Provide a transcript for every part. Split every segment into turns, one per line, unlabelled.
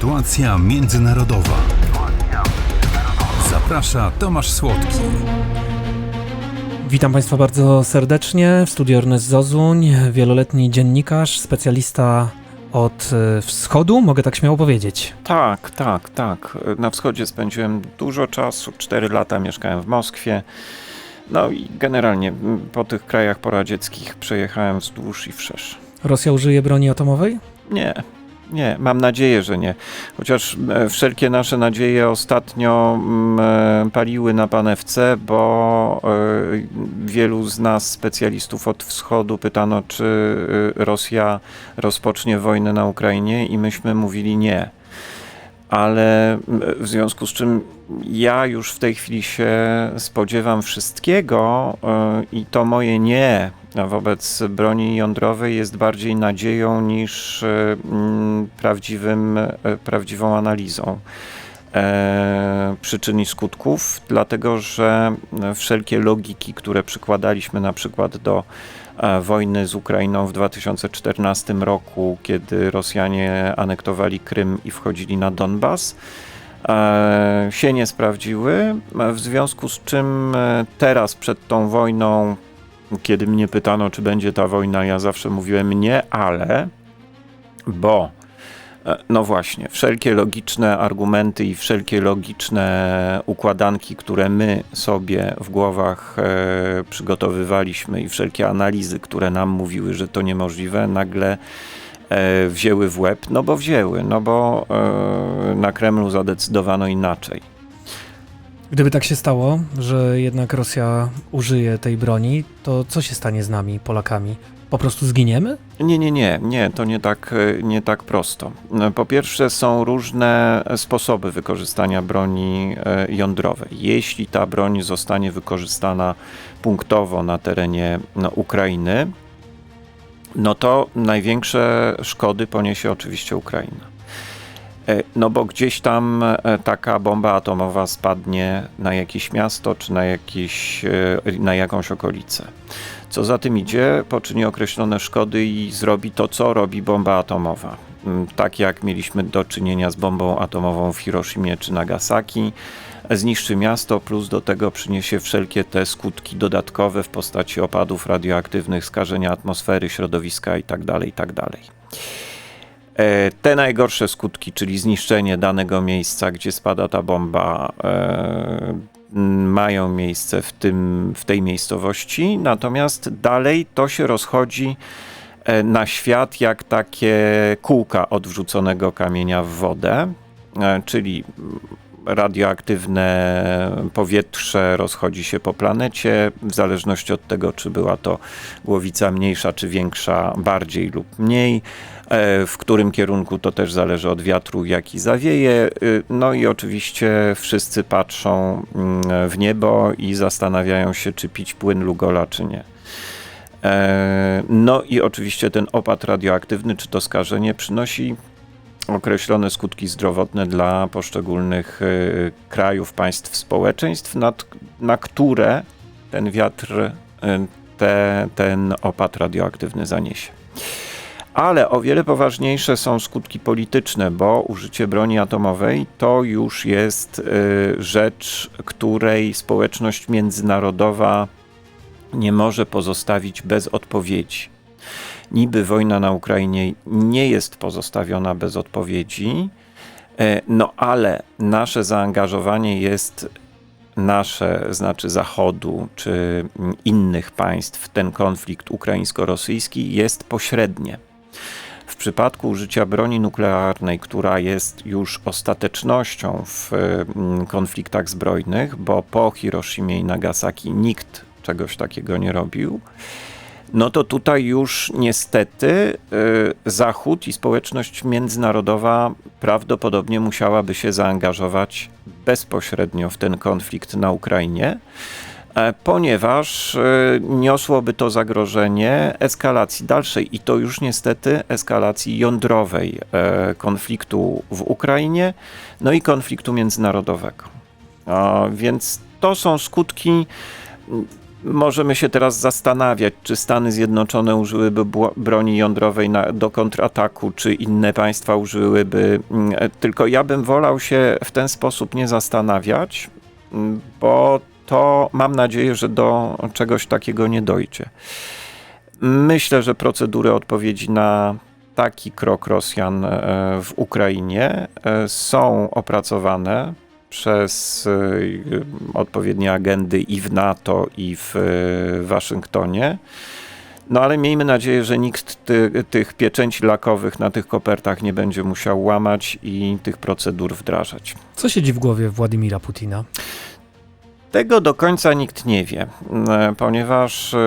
Sytuacja międzynarodowa. Zaprasza Tomasz Słodki.
Witam Państwa bardzo serdecznie. W studiu Ernest Zozuń, wieloletni dziennikarz, specjalista od e, wschodu, mogę tak śmiało powiedzieć.
Tak, tak, tak. Na wschodzie spędziłem dużo czasu, 4 lata mieszkałem w Moskwie. No i generalnie po tych krajach poradzieckich przejechałem wzdłuż i wszerz.
Rosja użyje broni atomowej?
Nie, nie, mam nadzieję, że nie. Chociaż e, wszelkie nasze nadzieje ostatnio mm, e, paliły na panewce, bo e, wielu z nas, specjalistów od wschodu, pytano, czy Rosja rozpocznie wojnę na Ukrainie i myśmy mówili nie. Ale w związku z czym ja już w tej chwili się spodziewam wszystkiego i to moje nie wobec broni jądrowej jest bardziej nadzieją niż e, mm, prawdziwym, e, prawdziwą analizą e, przyczyn i skutków, dlatego że wszelkie logiki, które przykładaliśmy na przykład do wojny z Ukrainą w 2014 roku, kiedy Rosjanie anektowali Krym i wchodzili na Donbas, się nie sprawdziły, w związku z czym teraz przed tą wojną, kiedy mnie pytano, czy będzie ta wojna, ja zawsze mówiłem nie, ale, bo e, no właśnie, wszelkie logiczne argumenty i wszelkie logiczne układanki, które my sobie w głowach e, przygotowywaliśmy i wszelkie analizy, które nam mówiły, że to niemożliwe, nagle e, wzięły w łeb, no bo wzięły, no bo e, na Kremlu zadecydowano inaczej.
Gdyby tak się stało, że jednak Rosja użyje tej broni, to co się stanie z nami, Polakami? Po prostu zginiemy?
Nie, nie, nie, nie, to nie tak, e, nie tak prosto. E, Po pierwsze, są różne sposoby wykorzystania broni e, jądrowej. Jeśli ta broń zostanie wykorzystana punktowo na terenie no, Ukrainy, no to największe szkody poniesie oczywiście Ukraina. E, No bo gdzieś tam e, taka bomba atomowa spadnie na jakieś miasto czy na, e, na jakąś okolicę. Co za tym idzie, poczyni określone szkody i zrobi to, co robi bomba atomowa. Mm, Tak jak mieliśmy do czynienia z bombą atomową w Hiroshimie czy Nagasaki, zniszczy miasto, plus do tego przyniesie wszelkie te skutki dodatkowe w postaci opadów radioaktywnych, skażenia atmosfery, środowiska itd. itd. E, Te najgorsze skutki, czyli zniszczenie danego miejsca, gdzie spada ta bomba, e, mają miejsce w, tym, w tej miejscowości, natomiast dalej to się rozchodzi e, na świat jak takie kółka od wrzuconego kamienia w wodę, czyli radioaktywne powietrze rozchodzi się po planecie, w zależności od tego, czy była to głowica mniejsza czy większa, bardziej lub mniej. E, W którym kierunku to też zależy od wiatru, jaki zawieje. Y, No i oczywiście wszyscy patrzą mm, w niebo i zastanawiają się, czy pić płyn Lugola, czy nie. E, No i oczywiście ten opad radioaktywny, czy to skażenie przynosi określone skutki zdrowotne dla poszczególnych y, krajów, państw, społeczeństw, na które ten wiatr, y, te, ten opad radioaktywny zaniesie. Ale o wiele poważniejsze są skutki polityczne, bo użycie broni atomowej to już jest y, rzecz, której społeczność międzynarodowa nie może pozostawić bez odpowiedzi. Niby wojna na Ukrainie nie jest pozostawiona bez odpowiedzi, e, no ale nasze zaangażowanie jest nasze, znaczy Zachodu czy innych państw ten konflikt ukraińsko-rosyjski jest pośrednie. W przypadku użycia broni nuklearnej, która jest już ostatecznością w mm, konfliktach zbrojnych, bo po Hiroshimie i Nagasaki nikt czegoś takiego nie robił, no to tutaj już niestety y, Zachód i społeczność międzynarodowa prawdopodobnie musiałaby się zaangażować bezpośrednio w ten konflikt na Ukrainie, e, ponieważ y, niosłoby to zagrożenie eskalacji dalszej i to już niestety eskalacji jądrowej e, konfliktu w Ukrainie, no i konfliktu międzynarodowego. Więc to są skutki Możemy się teraz zastanawiać, czy Stany Zjednoczone użyłyby broni jądrowej na, do kontrataku, czy inne państwa użyłyby. mm, e, Tylko ja bym wolał się w ten sposób nie zastanawiać, mm, bo to mam nadzieję, że do czegoś takiego nie dojdzie. Myślę, że procedury odpowiedzi na taki krok Rosjan e, w Ukrainie e, są opracowane przez e, odpowiednie agendy i w NATO, i w e, Waszyngtonie. No ale miejmy nadzieję, że nikt ty, tych pieczęci lakowych na tych kopertach nie będzie musiał łamać i tych procedur wdrażać.
Co siedzi w głowie Władimira Putina?
Tego do końca nikt nie wie, e, ponieważ e,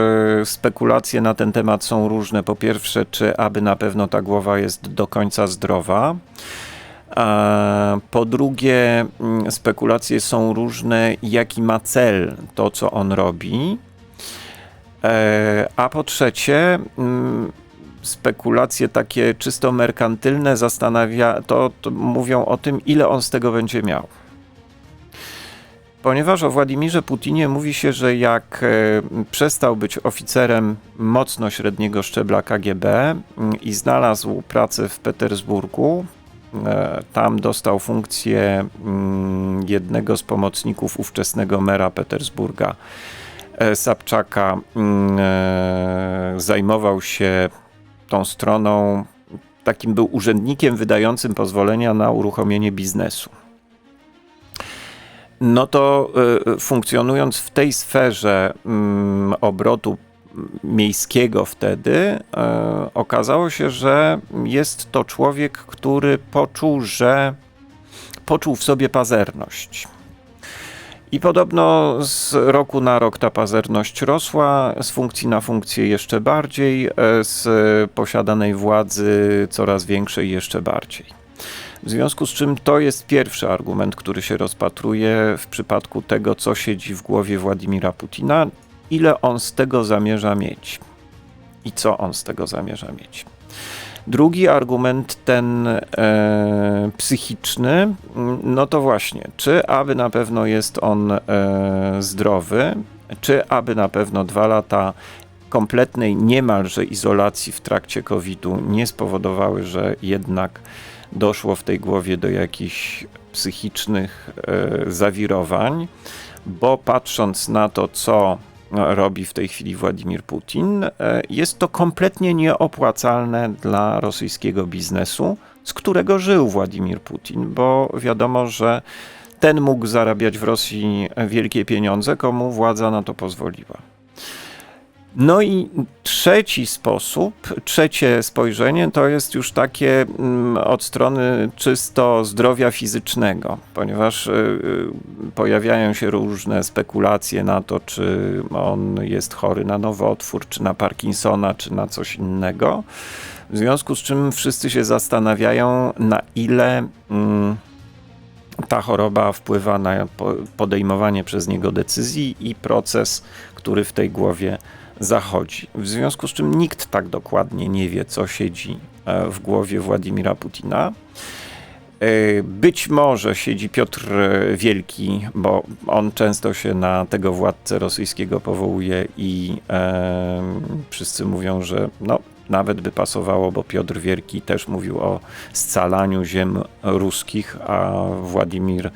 spekulacje na ten temat są różne. Po pierwsze, czy aby na pewno ta głowa jest do końca zdrowa. Po drugie, mm, spekulacje są różne, jaki ma cel to, co on robi. E, A po trzecie, mm, spekulacje takie czysto merkantylne zastanawia, to, to mówią o tym, ile on z tego będzie miał. Ponieważ o Władimirze Putinie mówi się, że jak e, przestał być oficerem mocno średniego szczebla KGB mm, i znalazł pracę w Petersburgu, tam dostał funkcję mm, jednego z pomocników ówczesnego mera Petersburga, e, Sapczaka, mm, e, zajmował się tą stroną, takim był urzędnikiem wydającym pozwolenia na uruchomienie biznesu. No to funkcjonując w tej sferze mm, obrotu miejskiego wtedy, y, okazało się, że jest to człowiek, który poczuł, że poczuł w sobie pazerność. I podobno z roku na rok ta pazerność rosła, z funkcji na funkcję jeszcze bardziej, e, z posiadanej władzy coraz większej jeszcze bardziej. W związku z czym to jest pierwszy argument, który się rozpatruje w przypadku tego, co siedzi w głowie Władimira Putina, ile on z tego zamierza mieć i co on z tego zamierza mieć. Drugi argument, ten e, psychiczny, mm, no to właśnie, czy aby na pewno jest on e, zdrowy, czy aby na pewno dwa lata kompletnej niemalże izolacji w trakcie COVID-u nie spowodowały, że jednak doszło w tej głowie do jakichś psychicznych e, zawirowań, bo patrząc na to, co robi w tej chwili Władimir Putin, e, jest to kompletnie nieopłacalne dla rosyjskiego biznesu, z którego żył Władimir Putin, bo wiadomo, że ten mógł zarabiać w Rosji wielkie pieniądze, komu władza na to pozwoliła. No i trzeci sposób, trzecie spojrzenie to jest już takie mm, od strony czysto zdrowia fizycznego, ponieważ y, y, pojawiają się różne spekulacje na to, czy on jest chory na nowotwór, czy na Parkinsona, czy na coś innego. W związku z czym wszyscy się zastanawiają, na ile mm, ta choroba wpływa na po- podejmowanie przez niego decyzji i proces, który w tej głowie zachodzi. W związku z czym nikt tak dokładnie nie wie, co siedzi e, w głowie Władimira Putina. E, Być może siedzi Piotr Wielki, bo on często się na tego władcę rosyjskiego powołuje i e, wszyscy mówią, że no, nawet by pasowało, bo Piotr Wielki też mówił o scalaniu ziem ruskich, a Władimir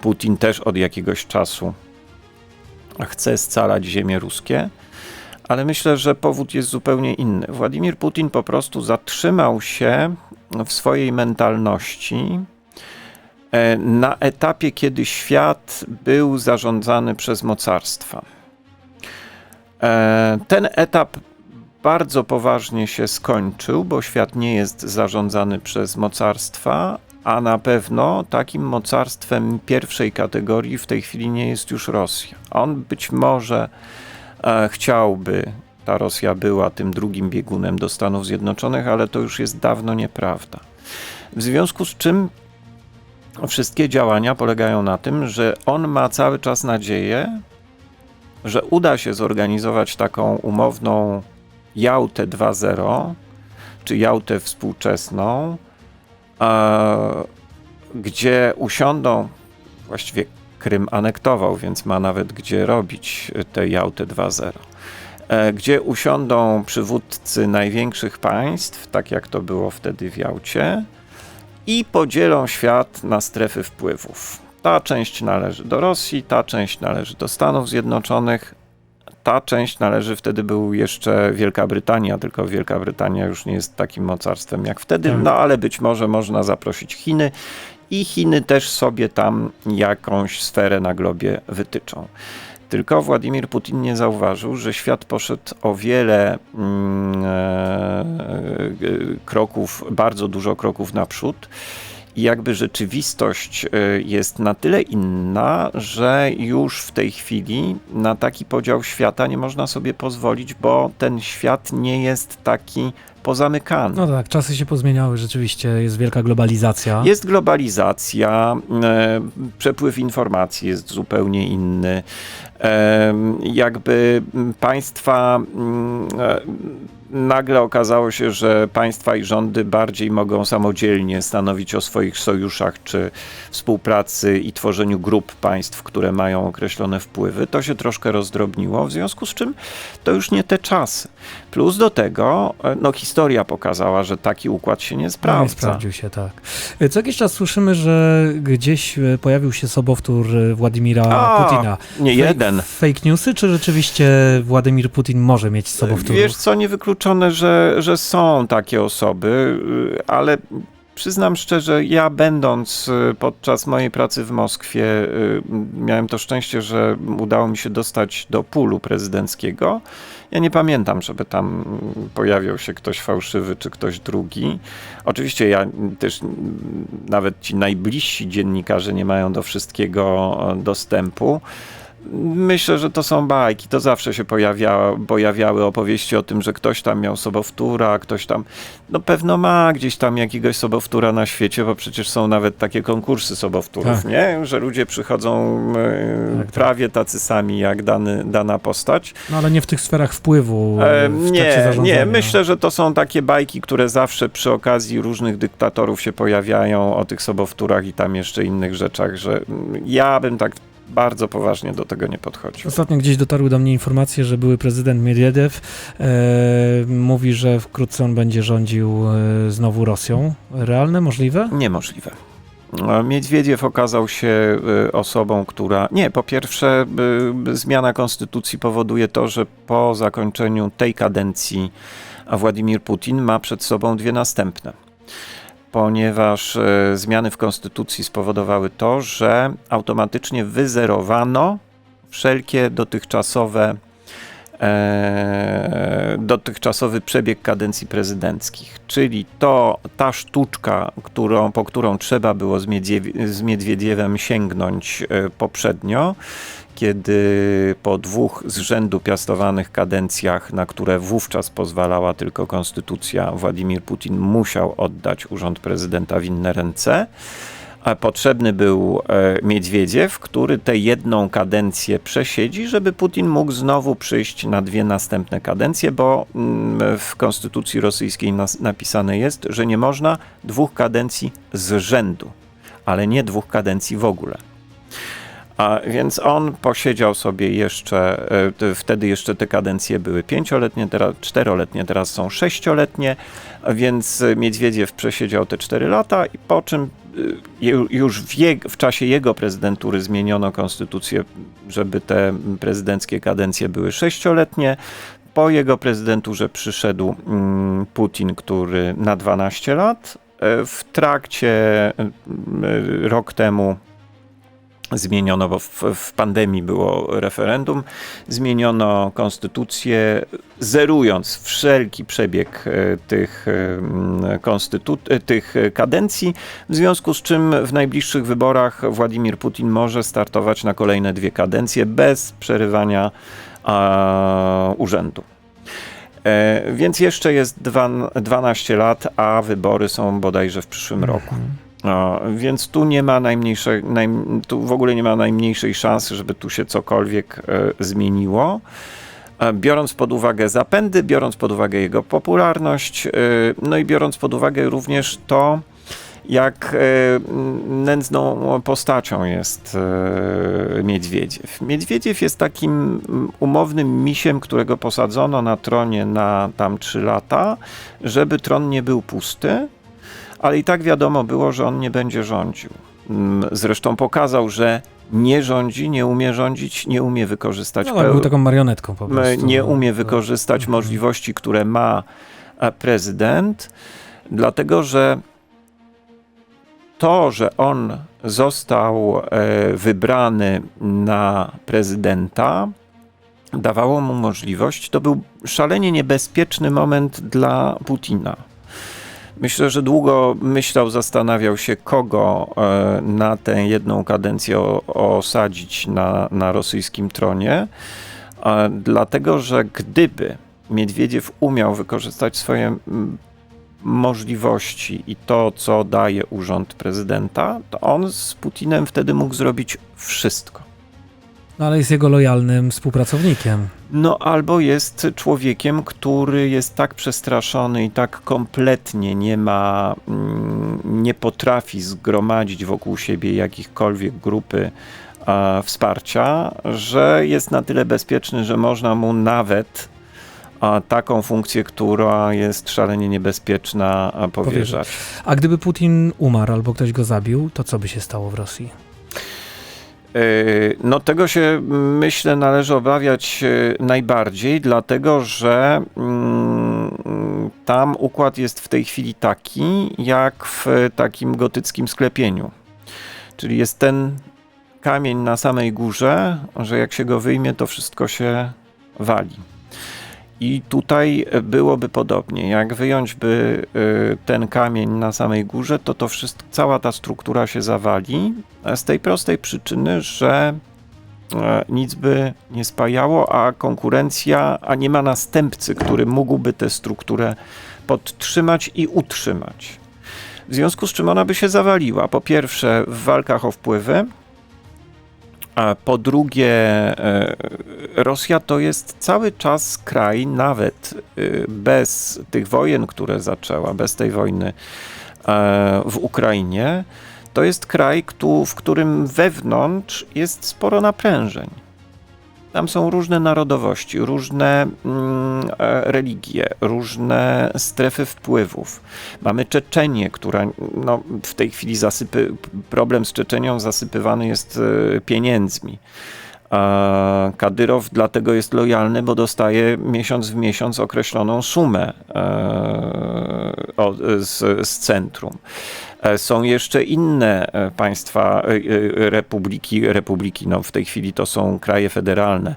Putin też od jakiegoś czasu chce scalać ziemie ruskie ale myślę, że powód jest zupełnie inny. Władimir Putin po prostu zatrzymał się w swojej mentalności e, na etapie, kiedy świat był zarządzany przez mocarstwa. E, Ten etap bardzo poważnie się skończył, bo świat nie jest zarządzany przez mocarstwa, a na pewno takim mocarstwem pierwszej kategorii w tej chwili nie jest już Rosja. On być może chciałby, ta Rosja była tym drugim biegunem do Stanów Zjednoczonych, ale to już jest dawno nieprawda. W związku z czym wszystkie działania polegają na tym, że on ma cały czas nadzieję, że uda się zorganizować taką umowną Jałtę 2.0, czy Jałtę współczesną, gdzie usiądą właściwie Krym anektował, więc ma nawet gdzie robić tę Jałtę 2.0 e, gdzie usiądą przywódcy największych państw, tak jak to było wtedy w Jałcie, i podzielą świat na strefy wpływów. Ta część należy do Rosji, ta część należy do Stanów Zjednoczonych, ta część należy, wtedy był jeszcze Wielka Brytania, tylko Wielka Brytania już nie jest takim mocarstwem jak wtedy,
Tak.
no ale być może można zaprosić Chiny i Chiny też sobie tam jakąś sferę na globie wytyczą. Tylko Władimir Putin nie zauważył, że świat poszedł o wiele mm, e, e, kroków, bardzo dużo kroków naprzód. I jakby rzeczywistość e, jest na tyle inna, że już w tej chwili na taki podział świata nie można sobie pozwolić, bo ten świat nie jest taki pozamykany.
No tak, czasy się pozmieniały, rzeczywiście jest wielka globalizacja.
Jest globalizacja, e, przepływ informacji jest zupełnie inny. E, jakby państwa, m, e, nagle okazało się, że państwa i rządy bardziej mogą samodzielnie stanowić o swoich sojuszach czy współpracy i tworzeniu grup państw, które mają określone wpływy. To się troszkę rozdrobniło, w związku z czym to już nie te czasy. Plus do tego, e, no historia pokazała, że taki układ się nie
No, nie
sprawdza.
sprawdził się, tak. Co jakiś czas słyszymy, że gdzieś e, pojawił się sobowtór e, Władimira
A,
Putina.
Nie
Fake-
jeden.
Fake newsy, czy rzeczywiście Władimir Putin może mieć sobowtórów?
Wiesz co, niewykluczone, że, że są takie osoby, y, ale przyznam szczerze, ja będąc y, podczas mojej pracy w Moskwie, y, miałem to szczęście, że udało mi się dostać do pulu prezydenckiego. Ja nie pamiętam, żeby tam pojawiał się ktoś fałszywy czy ktoś drugi. Oczywiście ja też nawet ci najbliżsi dziennikarze nie mają do wszystkiego e, dostępu. Myślę, że to są bajki. To zawsze się pojawia, pojawiały opowieści o tym, że ktoś tam miał sobowtóra, ktoś tam, no pewno ma gdzieś tam jakiegoś sobowtóra na świecie, bo przecież są nawet takie konkursy sobowtórów,
Tak.
nie? Że ludzie przychodzą e,
Tak, tak.
prawie tacy sami jak dany, dana postać.
No ale nie w tych sferach wpływu.
E,
trakcie
Nie, nie, myślę, że to są takie bajki, które zawsze przy okazji różnych dyktatorów się pojawiają o tych sobowtórach i tam jeszcze innych rzeczach, że mm, ja bym tak bardzo poważnie do tego nie podchodził.
Ostatnio gdzieś dotarły do mnie informacje, że były prezydent Miedwiediew e, mówi, że wkrótce on będzie rządził e, znowu Rosją. Realne, możliwe?
Niemożliwe. E, Miedwiediew okazał się y, osobą, która. Nie, po pierwsze, zmiana konstytucji powoduje to, że po zakończeniu tej kadencji a Władimir Putin ma przed sobą dwie następne. Ponieważ e, zmiany w konstytucji spowodowały to, że automatycznie wyzerowano wszelkie dotychczasowe e, dotychczasowy przebieg kadencji prezydenckich, czyli to ta sztuczka, którą, po którą trzeba było z, Miedziew- z Miedwiediewem sięgnąć e, poprzednio, kiedy po dwóch z rzędu piastowanych kadencjach, na które wówczas pozwalała tylko konstytucja, Władimir Putin musiał oddać urząd prezydenta w inne ręce. Potrzebny był e, Miedwiediew, który tę jedną kadencję przesiedzi, żeby Putin mógł znowu przyjść na dwie następne kadencje, bo mm, w konstytucji rosyjskiej napisane jest, że nie można dwóch kadencji z rzędu, ale nie dwóch kadencji w ogóle. A więc on posiedział sobie jeszcze, e, te- wtedy jeszcze te kadencje były pięcioletnie, teraz czteroletnie, teraz są sześcioletnie, więc Miedwiediew przesiedział te cztery lata i po czym ju- już w, w czasie jego prezydentury zmieniono konstytucję, żeby te prezydenckie kadencje były sześcioletnie. Po jego prezydenturze przyszedł mm, Putin, który na 12 lat. E, W trakcie rok temu zmieniono, bo w, w pandemii było referendum, zmieniono konstytucję, zerując wszelki przebieg e, tych, e, konstytu- e, tych kadencji, w związku z czym w najbliższych wyborach Władimir Putin może startować na kolejne dwie kadencje bez przerywania a, urzędu. E, więc jeszcze jest dwa, 12 lat, a wybory są bodajże w przyszłym roku. A, więc tu nie ma najmniejszej, naj, tu w ogóle nie ma najmniejszej szansy, żeby tu się cokolwiek e, zmieniło. E, Biorąc pod uwagę zapędy, biorąc pod uwagę jego popularność, e, no i biorąc pod uwagę również to, jak e, nędzną postacią jest e, Miedwiediew. Miedwiediew jest takim umownym misiem, którego posadzono na tronie na tam trzy lata, żeby tron nie był pusty, ale i tak wiadomo było, że on nie będzie rządził. Mm, Zresztą pokazał, że nie rządzi, nie umie rządzić, nie umie wykorzystać
No, ale był taką marionetką po
m,
prostu.
nie umie wykorzystać
Mhm.
możliwości, które ma e, prezydent, dlatego że to, że on został e, wybrany na prezydenta, dawało mu możliwość. To był szalenie niebezpieczny moment dla Putina. Myślę, że długo myślał, zastanawiał się, kogo e, na tę jedną kadencję osadzić na, na rosyjskim tronie, e, dlatego że gdyby Miedwiediew umiał wykorzystać swoje możliwości i to, co daje urząd prezydenta, to on z Putinem wtedy mógł zrobić wszystko.
No ale jest jego lojalnym współpracownikiem.
No albo jest człowiekiem, który jest tak przestraszony i tak kompletnie nie ma, mm, nie potrafi zgromadzić wokół siebie jakichkolwiek grupy a, wsparcia, że jest na tyle bezpieczny, że można mu nawet a, taką funkcję, która jest szalenie niebezpieczna, powierzać.
A gdyby Putin umarł albo ktoś go zabił, to co by się stało w Rosji?
Yy, No tego się myślę należy obawiać yy, najbardziej, dlatego że mm, tam układ jest w tej chwili taki, jak w takim gotyckim sklepieniu. Czyli jest ten kamień na samej górze, że jak się go wyjmie, to wszystko się wali. I tutaj byłoby podobnie. Jak wyjąć by y, ten kamień na samej górze, to to wszystko, cała ta struktura się zawali z tej prostej przyczyny, że e, nic by nie spajało, a konkurencja, a nie ma następcy, który mógłby tę strukturę podtrzymać i utrzymać. W związku z czym ona by się zawaliła. Po pierwsze, w walkach o wpływy, a po drugie, e, Rosja to jest cały czas kraj, nawet y, bez tych wojen, które zaczęła, bez tej wojny e, w Ukrainie, to jest kraj, w którym wewnątrz jest sporo naprężeń. Tam są różne narodowości, różne mm, e, religie, różne strefy wpływów. Mamy Czeczenię, która no, w tej chwili zasypy, problem z Czeczenią zasypywany jest e, pieniędzmi. Kadyrow dlatego jest lojalny, bo dostaje miesiąc w miesiąc określoną sumę e, z, z centrum. E, Są jeszcze inne e, państwa, e, republiki, republiki, no w tej chwili to są kraje federalne,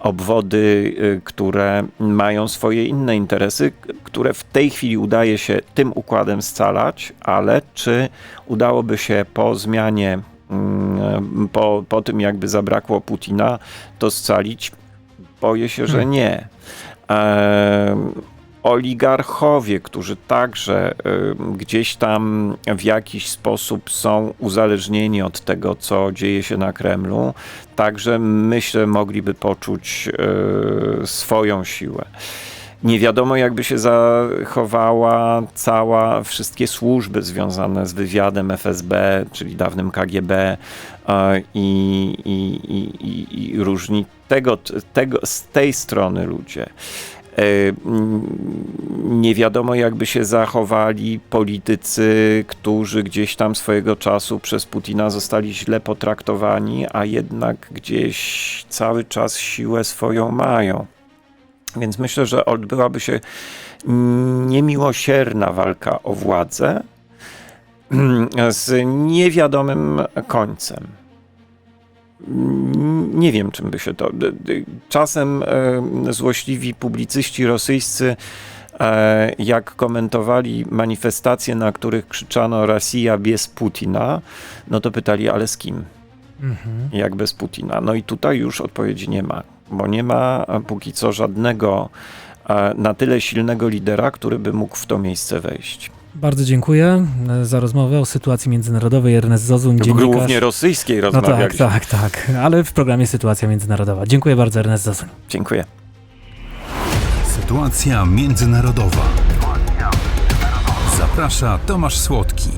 obwody, które mają swoje inne interesy, które w tej chwili udaje się tym układem scalać, ale czy udałoby się po zmianie, mm, po, po tym jakby zabrakło Putina, to scalić? Boję się, że
Hmm.
nie. Oligarchowie, którzy także y, gdzieś tam w jakiś sposób są uzależnieni od tego, co dzieje się na Kremlu, także myślę, mogliby poczuć y, swoją siłę. Nie wiadomo, jakby się zachowała cała, wszystkie służby związane z wywiadem FSB, czyli dawnym KGB i, i, i, i, i różni tego, tego, z tej strony ludzie. E, mm, Nie wiadomo, jakby się zachowali politycy, którzy gdzieś tam swojego czasu przez Putina zostali źle potraktowani, a jednak gdzieś cały czas siłę swoją mają. Więc myślę, że odbyłaby się niemiłosierna walka o władzę z niewiadomym końcem. Nie wiem, czym by się to. Czasem złośliwi publicyści rosyjscy, e, jak komentowali manifestacje, na których krzyczano Rosja bez Putina, no to pytali, ale z kim?
Mhm.
jak bez Putina. No i tutaj już odpowiedzi nie ma, bo nie ma póki co żadnego e, na tyle silnego lidera, który by mógł w to miejsce wejść.
Bardzo dziękuję e, za rozmowę o sytuacji międzynarodowej. Ernest Zozuń, dziennikarz.
Głównie rosyjskiej
No tak,
rozmawialiśmy.
tak, tak, ale w programie Sytuacja Międzynarodowa. Dziękuję bardzo, Ernest Zozuń.
Dziękuję.
Sytuacja międzynarodowa. Zaprasza Tomasz Słodki.